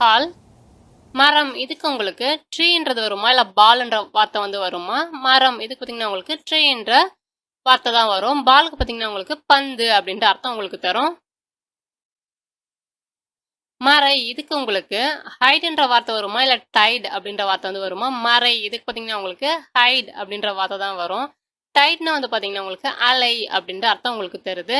பால் மரம் இதுக்கு உங்களுக்கு ட்ரீன்றது வருமா? இல்லை பால்ன்ற வார்த்தை வந்து வருமா? மரம் இதுக்கு பார்த்தீங்கன்னா உங்களுக்கு ட்ரீன்ற வார்த்தை தான் வரும். பாலுக்கு பார்த்தீங்கன்னா உங்களுக்கு பந்து அப்படின்ற அர்த்தம் உங்களுக்கு தரும். மறை இதுக்கு உங்களுக்கு ஹைட்ன்ற வார்த்தை வருமா? இல்லை டைட் அப்படின்ற வார்த்தை வந்து வருமா? மறை இதுக்கு பார்த்தீங்கன்னா உங்களுக்கு ஹைட் அப்படின்ற வார்த்தை தான் வரும். டைட்னா வந்து பார்த்தீங்கன்னா உங்களுக்கு அலை அப்படின்ற அர்த்தம் உங்களுக்கு தருது.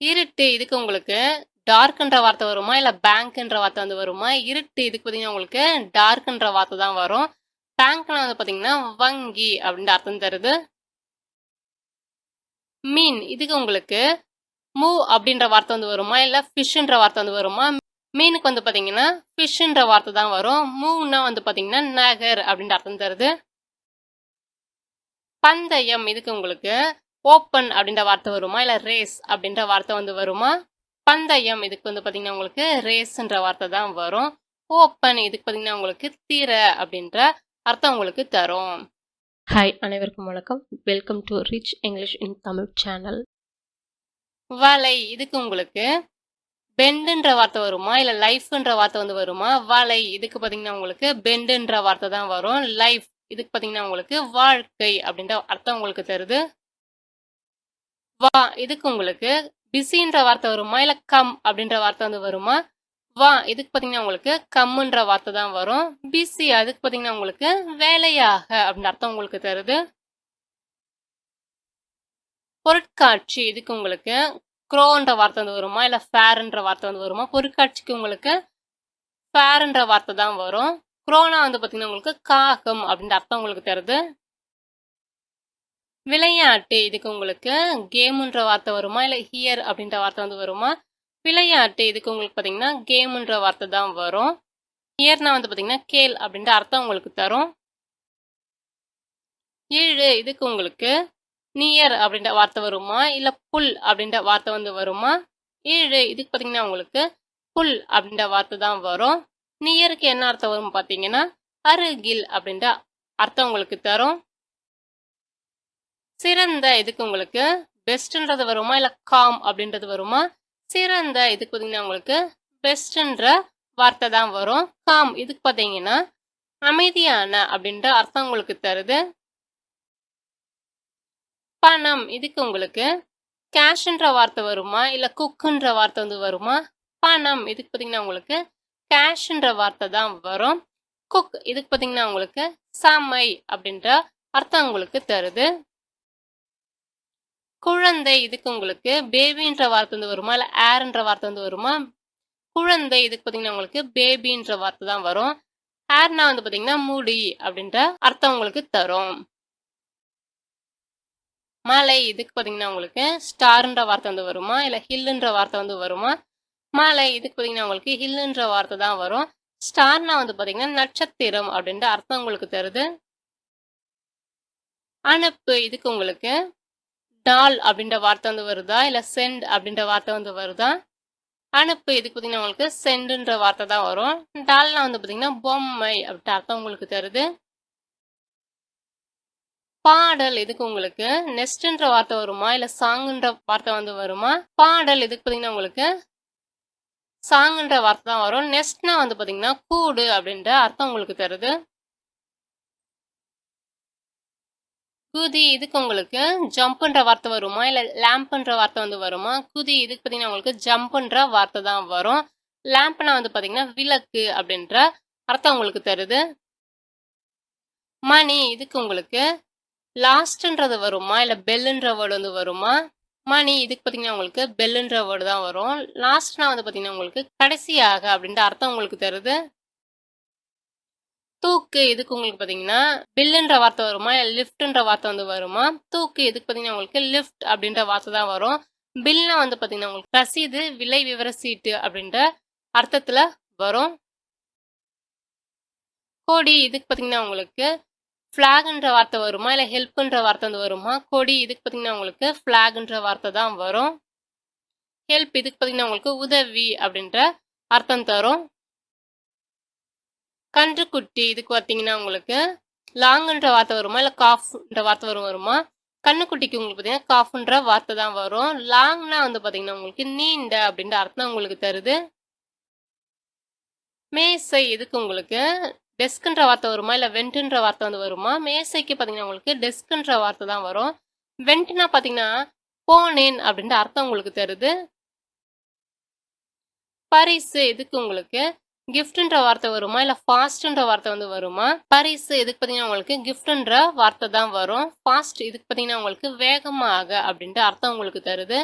இருட்டு இதுக்கு உங்களுக்கு டார்க்ன்ற வார்த்தை வருமா? இல்லை பேங்க்ன்ற வார்த்தை வந்து வருமா? இருட்டு இதுக்கு பார்த்தீங்கன்னா உங்களுக்கு டார்க்ன்ற வார்த்தை தான் வரும். பேங்க்னா வந்து பார்த்தீங்கன்னா வங்கி அப்படின்ற அர்த்தம் தருது. மீன் இதுக்கு உங்களுக்கு மூ அப்படின்ற வார்த்தை வந்து வருமா? இல்லை ஃபிஷ்ன்ற வார்த்தை வந்து வருமா? மீனுக்கு வந்து பார்த்தீங்கன்னா ஃபிஷ்ன்ற வார்த்தை தான் வரும். மூன்னா வந்து பார்த்தீங்கன்னா நகர் அப்படின்ற அர்த்தம் தருது. பந்தயம் இதுக்கு உங்களுக்கு? ஓப்பன் அப்படின்ற வார்த்தை வருமா? இல்லை ரேஸ் அப்படின்ற வார்த்தை வந்து வருமா? பந்தயம் இதுக்கு வந்து பார்த்தீங்கன்னா உங்களுக்கு ரேஸ்ன்ற வார்த்தை தான் வரும். ஓப்பன் இதுக்கு பார்த்தீங்கன்னா உங்களுக்கு திற அப்படின்ற அர்த்தம் உங்களுக்கு தரும். ஹாய் அனைவருக்கும் வணக்கம். Welcome to rich English in Tamil channel வலை இதுக்கு உங்களுக்கு பெண்டுன்ற வார்த்தை வருமா? இல்லை லைஃப்ன்ற வார்த்தை வந்து வருமா? வலை இதுக்கு பார்த்தீங்கன்னா உங்களுக்கு பெண்டுன்ற வார்த்தை தான் வரும். லைஃப் இதுக்கு பார்த்தீங்கன்னா உங்களுக்கு வாழ்க்கை அப்படின்ற அர்த்தம் உங்களுக்கு தருது. வா இதுக்கு உங்களுக்கு பிஸின்ற வார்த்தை வருமா? இல்லை கம் அப்படின்ற வார்த்தை வந்து வருமா? வா இதுக்கு பார்த்தீங்கன்னா உங்களுக்கு கம்முன்ற வார்த்தை தான் வரும். பிஸி அதுக்கு பார்த்தீங்கன்னா உங்களுக்கு வேலையாக அப்படின்ற அர்த்தம் உங்களுக்கு தருது. பொருட்காட்சி இதுக்கு உங்களுக்கு க்ரோன்ற வார்த்தை வந்து வருமா? இல்லை ஃபேர்ன்ற வார்த்தை வந்து வருமா? பொருட்காட்சிக்கு உங்களுக்கு ஃபேர்ன்ற வார்த்தை தான் வரும். குரோனா வந்து பார்த்தீங்கன்னா உங்களுக்கு காகம் அப்படின்ற அர்த்தம் உங்களுக்கு தருது. விளையாட்டு இதுக்கு உங்களுக்கு கேமுன்ற வார்த்தை வருமா? இல்லை ஹியர் அப்படின்ற வார்த்தை வந்து வருமா? விளையாட்டு இதுக்கு உங்களுக்கு பார்த்தீங்கன்னா கேமுன்ற வார்த்தை தான் வரும். ஹியர்னா வந்து பார்த்தீங்கன்னா கேள் அப்படின்ற அர்த்தம் உங்களுக்கு தரும். ஏழு இதுக்கு உங்களுக்கு நியர் அப்படின்ற வார்த்தை வருமா? இல்லை புல் அப்படின்ற வார்த்தை வந்து வருமா? ஏழு இதுக்கு பார்த்தீங்கன்னா உங்களுக்கு புல் அப்படின்ற வார்த்தை தான் வரும். நியருக்கு என்ன அர்த்தம் வரும் பார்த்தீங்கன்னா அருகில் அப்படின்ற அர்த்தம் உங்களுக்கு தரும். சிறந்த இதுக்கு உங்களுக்கு பெஸ்ட்ன்றது வருமா? இல்லை காம் அப்படின்றது வருமா? சிறந்த இதுக்கு பார்த்தீங்கன்னா உங்களுக்கு பெஸ்ட்ன்ற வார்த்தை தான் வரும். காம் இதுக்கு பார்த்தீங்கன்னா அமைதியான அப்படின்ற அர்த்தம் உங்களுக்கு தருது. பணம் இதுக்கு உங்களுக்கு கேஷ்ன்ற வார்த்தை வருமா? இல்லை குக்குன்ற வார்த்தை வந்து வருமா? பணம் இதுக்கு பார்த்தீங்கன்னா உங்களுக்கு கேஷ்ன்ற வார்த்தை தான் வரும். குக் இதுக்கு பார்த்தீங்கன்னா உங்களுக்கு சமை அப்படின்ற அர்த்தம் உங்களுக்கு தருது. குழந்தை இதுக்கு உங்களுக்கு பேபின்ற வார்த்தை வந்து வருமா? இல்லை ஏர்ன்ற வார்த்தை வந்து வருமா? குழந்தை இதுக்கு பார்த்தீங்கன்னா உங்களுக்கு பேபின்ற வார்த்தை தான் வரும். ஏர்னா வந்து பார்த்தீங்கன்னா முடி அப்படின்ற அர்த்தம் உங்களுக்கு தரும். மலை இதுக்கு பார்த்தீங்கன்னா உங்களுக்கு ஸ்டார்ன்ற வார்த்தை வந்து வருமா? இல்லை ஹில்லுன்ற வார்த்தை வந்து வருமா? மலை இதுக்கு பார்த்தீங்கன்னா உங்களுக்கு ஹில்லுன்ற வார்த்தை தான் வரும். ஸ்டார்னா வந்து பார்த்தீங்கன்னா நட்சத்திரம் அப்படின்ற அர்த்தம் உங்களுக்கு தருது. அனுப்பு இதுக்கு உங்களுக்கு டால் அப்படின்ற வார்த்தை வந்து வருதா? இல்லை சென்ட் அப்படின்ற வார்த்தை வந்து வருதா? அனுப்பு இதுக்கு பார்த்தீங்கன்னா உங்களுக்கு சென்டுன்ற வார்த்தை தான் வரும். டால்லாம் வந்து பார்த்தீங்கன்னா பொம்மை அப்படின்ற அர்த்தம் உங்களுக்கு தருது. பாடல் இதுக்கு உங்களுக்கு? நெஸ்ட்ன்ற வார்த்தை வருமா? இல்லை சாங்குன்ற வார்த்தை வந்து வருமா? பாடல் இதுக்கு பார்த்தீங்கன்னா உங்களுக்கு? சாங்குன்ற வார்த்தை தான் வரும். நெஸ்ட்னா வந்து பார்த்தீங்கன்னா கூடு அப்படின்ற அர்த்தம் உங்களுக்கு தருது. குதி இதுக்கு உங்களுக்கு ஜம்ப்ன்ற வார்த்தை வருமா? இல்லை லேம்ப்ன்ற வார்த்தை வந்து வருமா? குதி இதுக்கு பார்த்தீங்கன்னா உங்களுக்கு ஜம்ப்ன்ற வார்த்தை தான் வரும். லேம்ப்னா வந்து பார்த்தீங்கன்னா விளக்கு அப்படின்ற அர்த்தம் உங்களுக்கு தருது. மணி இதுக்கு உங்களுக்கு லாஸ்ட்ன்றது வருமா? இல்லை பெல்லுன்ற வேர்டு வந்து வருமா? மணி இதுக்கு பார்த்தீங்கன்னா உங்களுக்கு பெல்லுன்ற வேர்டு தான் வரும். லாஸ்ட்னா வந்து பார்த்தீங்கன்னா உங்களுக்கு கடைசியாக அப்படின்ற அர்த்தம் உங்களுக்கு தருது. தூக்கு எதுக்கு உங்களுக்கு பார்த்தீங்கன்னா பில்லுன்ற வார்த்தை வருமா? இல்லை லிஃப்ட்ன்ற வார்த்தை வந்து வருமா? தூக்கு எதுக்கு பார்த்தீங்கன்னா உங்களுக்கு லிஃப்ட் அப்படின்ற வார்த்தை தான் வரும். பில்னா வந்து பார்த்தீங்கன்னா உங்களுக்கு ரசீது விலை விவர சீட்டு அப்படின்ற அர்த்தத்தில் வரும். கொடி இதுக்கு பார்த்தீங்கன்னா உங்களுக்கு ஃப்ளாக்ன்ற வார்த்தை வருமா? இல்லை ஹெல்ப்ன்ற வார்த்தை வந்து வருமா? கொடி இதுக்கு பார்த்தீங்கன்னா உங்களுக்கு ஃப்ளாக்ன்ற வார்த்தை தான் வரும். ஹெல்ப் இதுக்கு பார்த்தீங்கன்னா உங்களுக்கு உதவி அப்படின்ற அர்த்தம் தரும். கன்றுக்குட்டி இதுக்கு பார்த்தீங்கன்னா உங்களுக்கு லாங்குன்ற வார்த்தை வருமா? இல்லை காஃப்ன்ற வார்த்தை வரும் வருமா? கண்ணுக்குட்டிக்கு உங்களுக்கு பார்த்தீங்கன்னா காஃப்ன்ற வார்த்தை தான் வரும். லாங்னா வந்து பார்த்தீங்கன்னா உங்களுக்கு நீண்ட அப்படின்ற அர்த்தம் உங்களுக்கு தருது. மேசை இதுக்கு உங்களுக்கு டெஸ்க்ன்ற வார்த்தை வருமா? இல்லை வெண்ட்டுன்ற வார்த்தை வந்து வருமா? மேசைக்கு பார்த்தீங்கன்னா உங்களுக்கு டெஸ்க்ன்ற வார்த்தை தான் வரும். வெண்ட்னா பார்த்தீங்கன்னா போனேன் அப்படின்ற அர்த்தம் உங்களுக்கு தருது. பரிசு இதுக்கு உங்களுக்கு கிஃப்ட்ன்ற வார்த்தை வருமா? இல்லை ஃபாஸ்ட்ன்ற வார்த்தை வந்து வருமா? பரிசு இதுக்கு பார்த்தீங்கன்னா உங்களுக்கு கிஃப்ட்ன்ற வார்த்தை தான் வரும். ஃபாஸ்ட் இதுக்கு பார்த்தீங்கன்னா உங்களுக்கு வேகமாக அப்படின்ட்டு அர்த்தம் உங்களுக்கு தருது.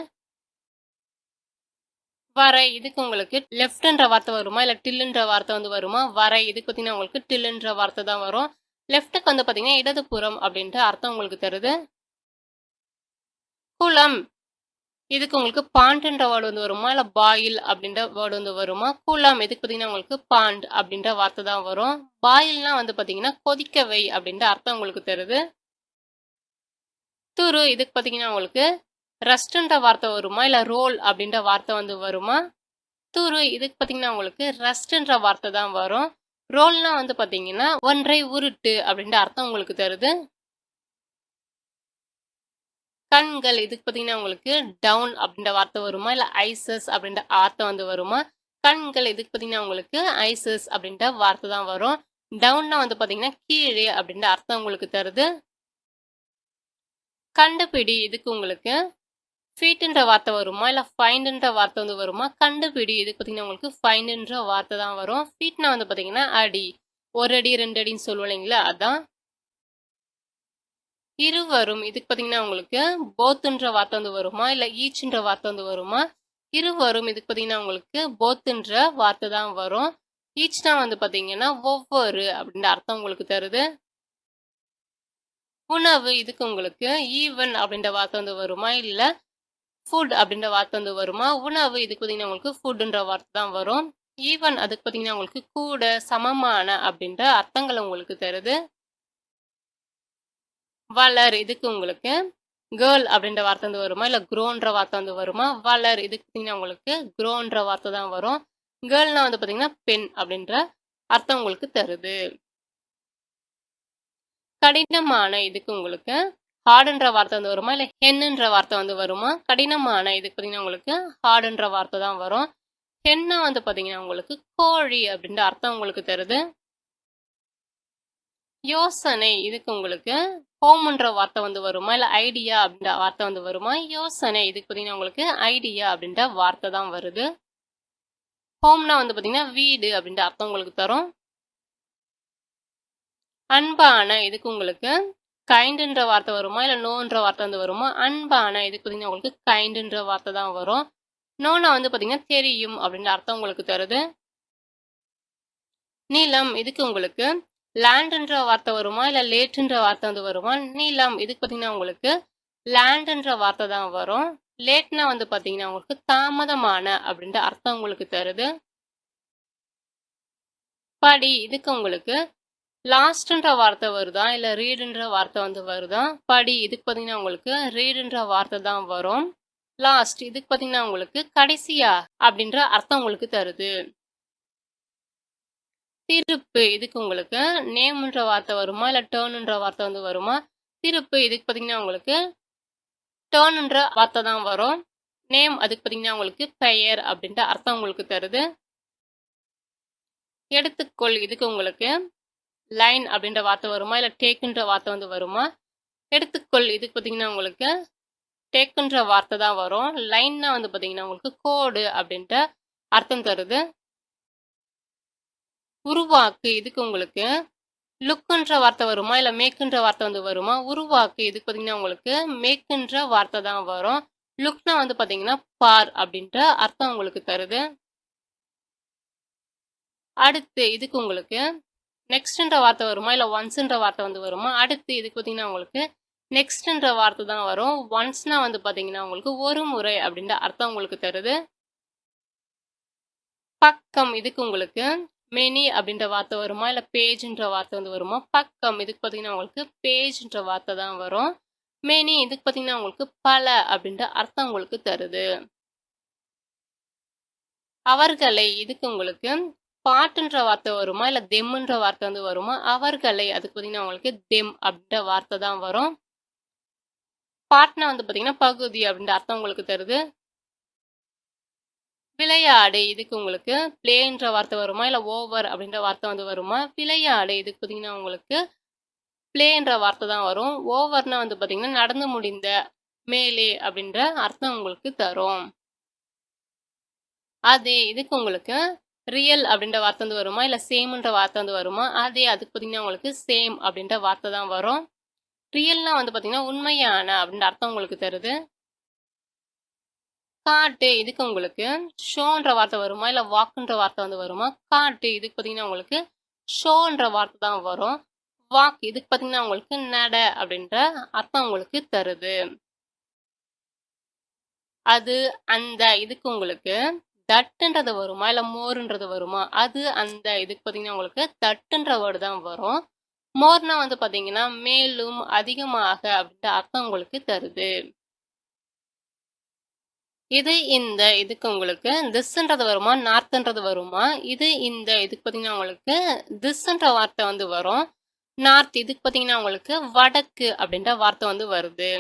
வரை இதுக்கு உங்களுக்கு லெஃப்ட்ன்ற வார்த்தை வருமா? இல்லை டில்லுன்ற வார்த்தை வந்து வருமா? வரை இதுக்கு பார்த்தீங்கன்னா உங்களுக்கு டில்லுன்ற வார்த்தை தான் வரும். லெஃப்ட்டுக்கு வந்து பார்த்தீங்கன்னா இடதுபுறம் அப்படின்ட்டு அர்த்தம் உங்களுக்கு தருது. குளம் இதுக்கு உங்களுக்கு பாண்டுன்ற வேர்டு வந்து வருமா? இல்லை பாயில் அப்படின்ற வேர்டு வந்து வருமா? கூலாம் எதுக்கு பார்த்தீங்கன்னா உங்களுக்கு பாண்ட் அப்படின்ற வார்த்தை தான் வரும். பாயில்னா வந்து பார்த்தீங்கன்னா கொதிக்கவை அப்படின்ற அர்த்தம் உங்களுக்கு தருது. துரு இதுக்கு பார்த்தீங்கன்னா உங்களுக்கு ரஸ்ட்ன்ற வார்த்தை வருமா? இல்லை ரோல் அப்படின்ற வார்த்தை வந்து வருமா? துரு இதுக்கு பார்த்தீங்கன்னா உங்களுக்கு ரஸ்ட்ன்ற வார்த்தை தான் வரும். ரோல்னா வந்து பார்த்தீங்கன்னா ஒன்றை உருட்டு அப்படின்ற அர்த்தம் உங்களுக்கு தருது. கண்கள் இதுக்கு பார்த்தீங்கன்னா உங்களுக்கு டவுன் அப்படின்ற வார்த்தை வருமா? இல்லை ஐசஸ் அப்படின்ற வார்த்தை வந்து வருமா? கண்கள் இதுக்கு பார்த்தீங்கன்னா உங்களுக்கு ஐசஸ் அப்படின்ற வார்த்தை தான் வரும். டவுன்னா வந்து பார்த்தீங்கன்னா கீழே அப்படின்ற அர்த்தம் உங்களுக்கு தருது. கண்டுபிடி இதுக்கு உங்களுக்கு ஃபீட்டுன்ற வார்த்தை வருமா? இல்லை ஃபைண்டுன்ற வார்த்தை வந்து வருமா? கண்டுபிடி இதுக்கு பார்த்தீங்கன்னா உங்களுக்கு ஃபைண்டுன்ற வார்த்தை தான் வரும். ஃபீட்னா வந்து பார்த்தீங்கன்னா அடி. ஒரு அடி ரெண்டு அடின்னு சொல்லுவோம் இல்லைங்களா? அதான் இருவரும் இதுக்கு பார்த்தீங்கன்னா உங்களுக்கு போத்துன்ற வார்த்தை வந்து வருமா? இல்லை ஈச்சுன்ற வார்த்தை வந்து வருமா? இருவரும் இதுக்கு பார்த்தீங்கன்னா உங்களுக்கு போத்துன்ற வார்த்தை தான் வரும். ஈச்னா வந்து பார்த்தீங்கன்னா ஒவ்வொரு அப்படின்ற அர்த்தம் உங்களுக்கு தருது. உணவு இதுக்கு உங்களுக்கு ஈவன் அப்படின்ற வார்த்தை வந்து வருமா? இல்லை ஃபுட் அப்படின்ற வார்த்தை வந்து வருமா? உணவு இதுக்கு பார்த்தீங்கன்னா உங்களுக்கு ஃபுட்டுன்ற வார்த்தை தான் வரும். ஈவன் அதுக்கு பார்த்தீங்கன்னா உங்களுக்கு கூட சமமான அப்படின்ற அர்த்தங்கள் உங்களுக்கு தருது. வளர் இதுக்கு உங்களுக்கு கேர்ள் அப்படின்ற வார்த்தை வந்து வருமா? இல்லை குரோன்ற வார்த்தை வந்து வருமா? வளர் இதுக்கு பார்த்தீங்கன்னா உங்களுக்கு க்ரோன்ற வார்த்தை தான் வரும். கேர்ள்னா வந்து பார்த்தீங்கன்னா பெண் அப்படின்ற அர்த்தம் உங்களுக்கு தருது. கடினமான இதுக்கு உங்களுக்கு ஹார்டுன்ற வார்த்தை வந்து வருமா? இல்லை ஹென்னுன்ற வார்த்தை வந்து வருமா? கடினமான இதுக்கு பார்த்தீங்கன்னா உங்களுக்கு ஹார்டுன்ற வார்த்தை தான் வரும். ஹென்னா வந்து பார்த்தீங்கன்னா உங்களுக்கு கோழி அப்படின்ற அர்த்தம் உங்களுக்கு தருது. யோசனை இதுக்கு உங்களுக்கு? ஹோம்ன்ற வார்த்தை வந்து வருமா? இல்லை ஐடியா அப்படின்ற வார்த்தை வந்து வருமா? யோசனை இதுக்கு பார்த்தீங்கன்னா உங்களுக்கு? ஐடியா அப்படின்ற வார்த்தை தான் வருது. ஹோம்னா வந்து பார்த்தீங்கன்னா வீடு அப்படின்ற அர்த்தம் உங்களுக்கு தரும். அன்பான இதுக்கு உங்களுக்கு? கைண்டுன்ற வார்த்தை வருமா? இல்லை நோன்ற வார்த்தை வந்து வருமா? அன்பான இதுக்கு பார்த்தீங்கன்னா உங்களுக்கு? கைண்டுன்ற வார்த்தை தான் வரும். நோனா வந்து பார்த்தீங்கன்னா தெரியும் அப்படின்ற அர்த்தம் உங்களுக்கு தருது. நீளம் இதுக்கு உங்களுக்கு? லேண்ட்ன்ற வார்த்தை வருமா? இல்லை லேட்டுன்ற வார்த்தை வந்து வருமா? நீலம் இதுக்கு பார்த்தீங்கன்னா உங்களுக்கு லேண்டுன்ற வார்த்தை தான் வரும். லேட்னா வந்து பார்த்தீங்கன்னா உங்களுக்கு தாமதமான அப்படின்ற அர்த்தம் உங்களுக்கு தருது. படி இதுக்கு உங்களுக்கு லாஸ்ட்ன்ற வார்த்தை வருதா? இல்லை ரீடுன்ற வார்த்தை வந்து வருதா? படி இதுக்கு பார்த்தீங்கன்னா உங்களுக்கு ரீடுன்ற வார்த்தை தான் வரும். லாஸ்ட் இதுக்கு பார்த்தீங்கன்னா உங்களுக்கு கடைசியா அப்படின்ற அர்த்தம் உங்களுக்கு தருது. திருப்பு இதுக்கு உங்களுக்கு நேம்ன்ற வார்த்தை வருமா? இல்லை டேர்னுன்ற வார்த்தை வந்து வருமா? திருப்பு இதுக்கு பார்த்தீங்கன்னா உங்களுக்கு டேர்னுன்ற வார்த்தை தான் வரும். நேம் அதுக்கு பார்த்தீங்கன்னா உங்களுக்கு பெயர் அப்படின்ற அர்த்தம் உங்களுக்கு தருது. எடுத்துக்கொள் இதுக்கு உங்களுக்கு லைன் அப்படின்ற வார்த்தை வருமா? இல்லை டேக்குன்ற வார்த்தை வந்து வருமா? எடுத்துக்கொள் இதுக்கு பார்த்தீங்கன்னா உங்களுக்கு டேக்குன்ற வார்த்தை தான் வரும். லைன்னா வந்து பார்த்தீங்கன்னா உங்களுக்கு கோடு அப்படின்ற அர்த்தம் தருது. உருவாக்கு இதுக்கு உங்களுக்கு? லுக்குன்ற வார்த்தை வருமா? இல்லை மேக்குன்ற வார்த்தை வந்து வருமா? உருவாக்கு இதுக்கு பார்த்தீங்கன்னா உங்களுக்கு மேக்குன்ற வார்த்தை தான் வரும். லுக்னா வந்து பார்த்தீங்கன்னா பார் அப்படின்ற அர்த்தம் உங்களுக்கு தருது. அடுத்து இதுக்கு உங்களுக்கு? நெக்ஸ்ட்ன்ற வார்த்தை வருமா? இல்லை ஒன்ஸ்ன்ற வார்த்தை வந்து வருமா? அடுத்து இதுக்கு பார்த்தீங்கன்னா உங்களுக்கு நெக்ஸ்ட்ன்ற வார்த்தை தான் வரும். ஒன்ஸ்னா வந்து பார்த்தீங்கன்னா உங்களுக்கு ஒரு முறை அப்படின்ற அர்த்தம் உங்களுக்கு தருது. பக்கம் இதுக்கு உங்களுக்கு? மெனி அப்படின்ற வார்த்தை வருமா? இல்லை பேஜ்ன்ற வார்த்தை வந்து வருமா? பக்கம். இதுக்கு பார்த்தீங்கன்னா உங்களுக்கு பேஜ்ன்ற வார்த்தை தான் வரும். மெனி இதுக்கு பார்த்தீங்கன்னா உங்களுக்கு பல அப்படின்ற அர்த்தம் உங்களுக்கு தருது. அவர்களை இதுக்கு உங்களுக்கு பாட்டுன்ற வார்த்தை வருமா? இல்லை தெம்முன்ற வார்த்தை வந்து வருமா? அவர்களை அதுக்கு பார்த்தீங்கன்னா உங்களுக்கு தெம் அப்படின்ற வார்த்தை தான் வரும். பாட்னா வந்து பார்த்தீங்கன்னா பகுதி அப்படின்ற அர்த்தம் உங்களுக்கு தருது. விளையாடு இதுக்கு உங்களுக்கு பிளேன்ற வார்த்தை வருமா? இல்லை ஓவர் அப்படின்ற வார்த்தை வந்து வருமா? விளையாடு இதுக்கு பார்த்தீங்கன்னா உங்களுக்கு பிளேன்ற வார்த்தை தான் வரும். ஓவர்னா வந்து பார்த்தீங்கன்னா நடந்து முடிந்த மேலே அப்படின்ற அர்த்தம் உங்களுக்கு தரும். அதே இதுக்கு உங்களுக்கு ரியல் அப்படின்ற வார்த்தை வந்து வருமா? இல்லை சேம்ன்ற வார்த்தை வந்து வருமா? அதே அதுக்கு பார்த்தீங்கன்னா உங்களுக்கு சேம் அப்படின்ற வார்த்தை தான் வரும். ரியல்னால் வந்து பார்த்தீங்கன்னா உண்மையான அப்படின்ற அர்த்தம் உங்களுக்கு தருது. காட்டு இதுக்கு உங்களுக்கு ஷோன்ற வார்த்தை வருமா? இல்லை வாக்குன்ற வார்த்தை வந்து வருமா? காட்டு இதுக்கு பார்த்தீங்கன்னா உங்களுக்கு ஷோன்ற வார்த்தை தான் வரும். வாக் இதுக்கு பார்த்தீங்கன்னா உங்களுக்கு நட அப்படின்ற அர்த்தம் உங்களுக்கு தருது. அது அந்த இதுக்கு உங்களுக்கு தட்டுன்றது வருமா? இல்லை மோருன்றது வருமா? அது அந்த இதுக்கு பார்த்தீங்கன்னா உங்களுக்கு தட்டுன்ற வேர்டு தான் வரும். மோர்னா வந்து பார்த்தீங்கன்னா மேலும் அதிகமாக அப்படின்ற அர்த்தம் உங்களுக்கு தருது. இது இந்த இதுக்கு உங்களுக்கு திஸ்ன்றது வருமா நார்த்ன்றது வருமா? இது இந்த இதுக்கு பார்த்தீங்கன்னா உங்களுக்கு திஸ்ன்ற வார்த்தை வந்து வரும். நார்த் இதுக்கு பார்த்தீங்கன்னா உங்களுக்கு வடக்கு அப்படின்ற வார்த்தை வந்து வருது.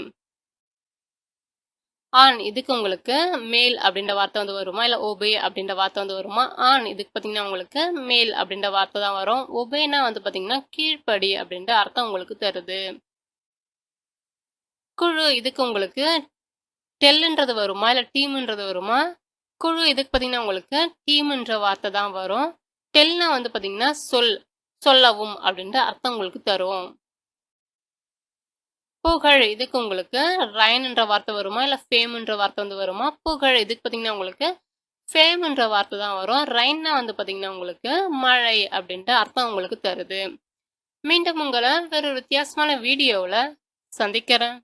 ஆண் இதுக்கு உங்களுக்கு மேல் அப்படின்ற வார்த்தை வந்து வருமா? இல்லை ஒபே அப்படின்ற வார்த்தை வந்து வருமா? ஆண் இதுக்கு பார்த்தீங்கன்னா உங்களுக்கு மேல் அப்படின்ற வார்த்தை தான் வரும். ஒபேனா வந்து பார்த்தீங்கன்னா கீழ்ப்படி அப்படின்ற அர்த்தம் உங்களுக்கு தருது. குழு இதுக்கு உங்களுக்கு டெல்லுன்றது வருமா? இல்லை டீம்ன்றது வருமா? குழு இதுக்கு பார்த்தீங்கன்னா உங்களுக்கு டீம்ன்ற வார்த்தை தான் வரும். டெல்னா வந்து பார்த்தீங்கன்னா சொல் சொல்லவும் அப்படின்ற அர்த்தம் உங்களுக்கு தரும். புகழ் இதுக்கு உங்களுக்கு? ரயன்ன்ற வார்த்தை வருமா? இல்லை ஃபேம்ன்ற வார்த்தை வந்து வருமா? புகழ் இதுக்கு பார்த்தீங்கன்னா உங்களுக்கு ஃபேம்ன்ற வார்த்தை தான் வரும். ரைன்னா வந்து பார்த்தீங்கன்னா உங்களுக்கு மழை அப்படின்ற அர்த்தம் உங்களுக்கு தருது. மீண்டும் உங்களை வேறு வித்தியாசமான வீடியோவில் சந்திக்கிறேன்.